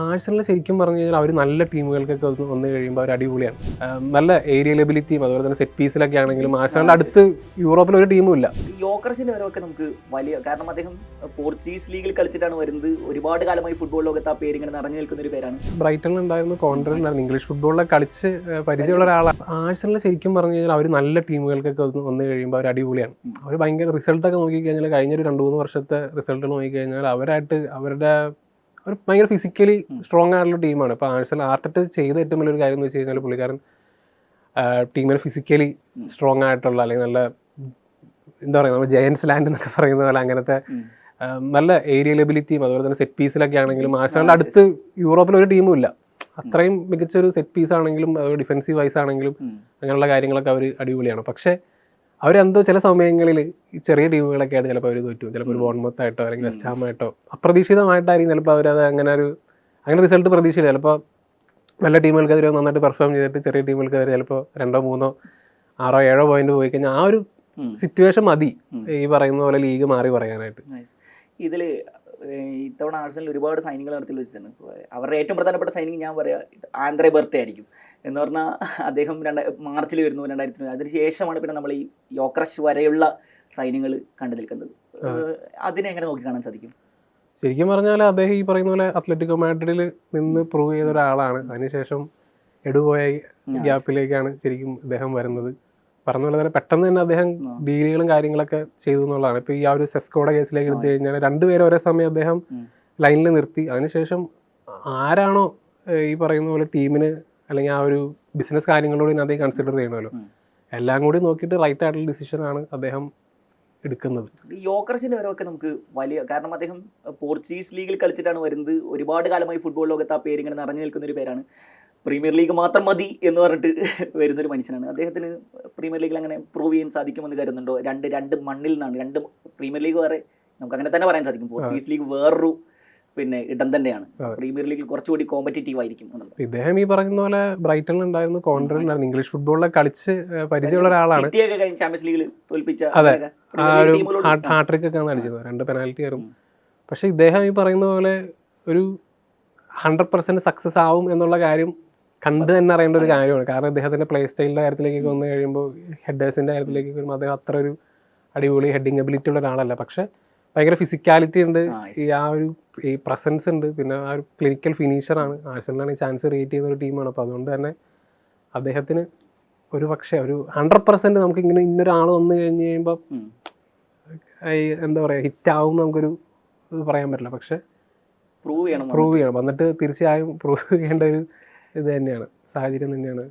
Arsenal ശരിക്കും പറഞ്ഞു കഴിഞ്ഞാൽ അവർ നല്ല ടീമുകൾക്കൊക്കെ വന്നു കഴിയുമ്പോൾ അവർ അടിപൊളിയാണ്. നല്ല ഏരിയലബിലിറ്റിയും അതുപോലെ തന്നെ സെറ്റ് പീസിലൊക്കെ ആണെങ്കിലും ആഴ്സണലിന്റെ അടുത്ത് യൂറോപ്പിൽ ഒരു ടീമും ഇല്ല. യോക്കർസിന്റെ വരവൊക്കെ നമുക്ക് വലിയ കാരണം അദ്ദേഹം പോർച്ചുഗീസ് ലീഗിൽ കളിച്ചിട്ടാണ് വരുന്നത്. ഒരുപാട് കാലമായി ഫുട്ബോൾ ലോകത്ത് ആ പേര് ഇങ്ങനെ നിറഞ്ഞു നിൽക്കുന്ന ഒരു പേരാണ്. ബ്രൈറ്റണിൽ ഉണ്ടായിരുന്നു കോൺട്രൽ ഉണ്ടായിരുന്നു. ഇംഗ്ലീഷ് ഫുട്ബോളിലൊക്കെ കളിച്ച് പരിചയമുള്ള ഒരാളാണ്. ആഴ്സണൽ ശരിക്കും പറഞ്ഞു കഴിഞ്ഞാൽ അവർ നല്ല ടീമുകൾക്കൊക്കെ വന്നു കഴിയുമ്പോൾ അവർ അടിപൊളിയാണ്. അവർ ഭയങ്കര റിസൾട്ടൊക്കെ നോക്കിക്കഴിഞ്ഞാൽ കഴിഞ്ഞൊരു രണ്ട് മൂന്ന് വർഷത്തെ റിസൾട്ട് നോക്കിക്കഴിഞ്ഞാൽ അവരായിട്ട് അവരുടെ ഒരു ഭയങ്കര ഫിസിക്കലി സ്ട്രോങ് ആയിട്ടുള്ള ടീമാണ് ഇപ്പോൾ ആഴ്സൽ ആർട്ടിട്ട് ചെയ്ത ഏറ്റവും വലിയൊരു കാര്യം എന്ന് വെച്ച് കഴിഞ്ഞാൽ പുള്ളിക്കാരൻ ടീമിനെ ഫിസിക്കലി സ്ട്രോങ് ആയിട്ടുള്ള അല്ലെങ്കിൽ നല്ല എന്താ പറയുക നമ്മൾ ജയൻസ് ലാൻഡ് എന്നൊക്കെ പറയുന്ന പോലെ അങ്ങനത്തെ നല്ല നല്ല ഏരിയലബിലിറ്റിയും അതുപോലെ തന്നെ സെറ്റ് പീസിലൊക്കെ ആണെങ്കിലും ആഴ്സലിന്റെ അടുത്ത് യൂറോപ്പിൽ ഒരു ടീമും ഇല്ല. അത്രയും മികച്ചൊരു സെറ്റ് പീസ് ആണെങ്കിലും അതുപോലെ ഡിഫെൻസീവ് വൈസ് ആണെങ്കിലും അങ്ങനെയുള്ള കാര്യങ്ങളൊക്കെ അവർ അടിപൊളിയാണ്. പക്ഷേ അവരെന്തോ ചില സമയങ്ങളിൽ ഈ ചെറിയ ടീമുകളൊക്കെ ആയിട്ട് ചിലപ്പോൾ അവർ തോറ്റു. ചിലപ്പോൾ ഒരു ബോൺമത്ത് ആയിട്ടോ അല്ലെങ്കിൽ വെസ്റ്റ് ഹാം ആയിട്ടോ അപ്രതീക്ഷിതമായിട്ടായിരിക്കും ചിലപ്പോൾ അവരത് അങ്ങനെ ഒരു അങ്ങനെ റിസൾട്ട് പ്രതീക്ഷിച്ചില്ല. ചിലപ്പോൾ നല്ല ടീമുകൾക്ക് അവർ നന്നായിട്ട് പെർഫോം ചെയ്തിട്ട് ചെറിയ ടീമുകൾക്ക് അവർ ചിലപ്പോൾ രണ്ടോ മൂന്നോ ആറോ ഏഴോ പോയിന്റ് പോയി കഴിഞ്ഞാൽ ആ ഒരു സിറ്റുവേഷൻ മതി ഈ പറയുന്ന പോലെ ലീഗ് മാറി പറയാനായിട്ട്. ഇതിൽ ഇത്തവണ ആഴ്സണൽ ഒരുപാട് സൈനിങ്ങൾ നടത്തി വെച്ചിട്ടുണ്ട് അവരുടെ ഏറ്റവും പ്രധാനപ്പെട്ട സൈനിങ് ഞാൻ പറയാം ആന്ധ്രേ ബർത്തെ ആയിരിക്കും. എന്ന് പറഞ്ഞാൽ അദ്ദേഹം രണ്ട മാർച്ചിൽ വരുന്നു രണ്ടായിരത്തി അതിന് ശേഷമാണ് പിന്നെ നമ്മൾ ഈ യോക്രഷ് വരെയുള്ള സൈന്യങ്ങൾ കണ്ടു നിൽക്കുന്നത്. അതിനെ എങ്ങനെ നോക്കി കാണാൻ സാധിക്കും? ശരിക്കും പറഞ്ഞാൽ അദ്ദേഹം ഈ പറയുന്ന പോലെ അത്ലറ്റിക്കോ മാഡ്രിഡിൽ നിന്ന് പ്രൂവ് ചെയ്ത ഒരാളാണ്. അതിനുശേഷം എടുപോയ ഗ്യാപ്പിലേക്കാണ് ശരിക്കും അദ്ദേഹം വരുന്നത്. പറഞ്ഞ പോലെ തന്നെ പെട്ടെന്ന് തന്നെ അദ്ദേഹം ഡീലുകളും കാര്യങ്ങളൊക്കെ ചെയ്തു എന്നുള്ളതാണ്. ഇപ്പൊ ഈ ആ ഒരു സെസ്കോടെ കേസിലേക്ക് എടുത്തു കഴിഞ്ഞാൽ രണ്ടുപേരും ഒരേ സമയം അദ്ദേഹം ലൈനിൽ നിർത്തി. അതിനുശേഷം ആരാണോ ഈ പറയുന്ന പോലെ ടീമിന് അല്ലെങ്കിൽ ആ ഒരു ബിസിനസ് കാര്യങ്ങളോട് അദ്ദേഹം കൺസിഡർ ചെയ്യണമല്ലോ. എല്ലാം കൂടി നോക്കിയിട്ട് റൈറ്റ് ആയിട്ടുള്ള ഡിസിഷനാണ് അദ്ദേഹം എടുക്കുന്നത്. യോക്കർസിന്റെ വരവൊക്കെ നമുക്ക് വലിയ കാരണം അദ്ദേഹം പോർച്ചുഗീസ് ലീഗിൽ കളിച്ചിട്ടാണ് വരുന്നത്. ഒരുപാട് കാലമായി ഫുട്ബോൾ ലോകത്ത് ആ പേര് ഇങ്ങനെ നിറഞ്ഞു നിൽക്കുന്ന ഒരു പേരാണ്. പ്രീമിയർ ലീഗ് മാത്രം മതി എന്ന് പറഞ്ഞിട്ട് വരുന്നൊരു മനുഷ്യനാണ്. അദ്ദേഹത്തിന് പ്രീമിയർ ലീഗിൽ അങ്ങനെ പ്രൂവ് ചെയ്യാൻ സാധിക്കുമെന്ന് കരുതുന്നുണ്ടോ? രണ്ട് രണ്ട് മണ്ണിൽ നിന്നാണ്. രണ്ട് പ്രീമിയർ ലീഗ് വേറെ നമുക്ക് അങ്ങനെ തന്നെ പറയാൻ സാധിക്കും. പോർച്ചുഗീസ് ലീഗ് വേറൊരു പിന്നെ ഇടം തന്നെയാണ്. പ്രീമിയർ ലീഗിൽ കുറച്ചുകൂടി കോമ്പറ്റീറ്റീവ് ആയിരിക്കും ഇദ്ദേഹം ഈ പറയുന്ന പോലെ ബ്രൈറ്റണിൽ ഉണ്ടായിരുന്നു കോൺട്രൽ ഉണ്ടായിരുന്നു. ഇംഗ്ലീഷ് ഫുട്ബോളിലെ കളിച്ച് പരിചയമുള്ള ഒരാളാണ്. ചാമ്പ്യൻസ് ലീഗിൽ തോൽപ്പിച്ച അതെ. ഹാട്രിക് ഒക്കെ അടിച്ചത് രണ്ട് പെനാൽറ്റി ആയിരുന്നു പക്ഷെ ഇദ്ദേഹം ഈ പറയുന്ന പോലെ ഒരു ഹൺഡ്രഡ് പെർസെന്റ് സക്സസ് ആവും എന്നുള്ള കാര്യം കണ്ട് തന്നെ അറിയേണ്ട ഒരു കാര്യമാണ്. കാരണം അദ്ദേഹത്തിന്റെ പ്ലേ സ്റ്റൈലിന്റെ കാര്യത്തിലേക്ക് വന്നു കഴിയുമ്പോൾ ഹെഡേഴ്സിന്റെ കാര്യത്തിലേക്ക് വരുമ്പോൾ അദ്ദേഹം അത്ര ഒരു അടിപൊളി ഹെഡിങ് എബിലിറ്റി ഉള്ള ഒരാളല്ല. പക്ഷെ ഭയങ്കര ഫിസിക്കാലിറ്റി ഉണ്ട്. ഈ ആ ഒരു ഈ പ്രസൻസ് ഉണ്ട്. പിന്നെ ആ ഒരു ക്ലിനിക്കൽ ഫിനിഷറാണ് ആഴ്സണലാണ് ചാൻസ് ക്രിയേറ്റ് ചെയ്യുന്ന ഒരു ടീമാണ് അപ്പോൾ അതുകൊണ്ട് തന്നെ അദ്ദേഹത്തിന് ഒരു പക്ഷേ ഒരു ഹൺഡ്രഡ് പെർസെന്റ് നമുക്ക് ഇങ്ങനെ ഇന്നൊരാൾ വന്നു കഴിഞ്ഞ് കഴിയുമ്പോൾ എന്താ പറയുക ഹിറ്റ് ആവും നമുക്കൊരു പറയാൻ പറ്റില്ല. പക്ഷെ പ്രൂവ് ചെയ്യണം പ്രൂവ് ചെയ്യണം. വന്നിട്ട് തീർച്ചയായും പ്രൂവ് ചെയ്യേണ്ട ഒരു ഇത് തന്നെയാണ്. സാഹചര്യം തന്നെയാണ്.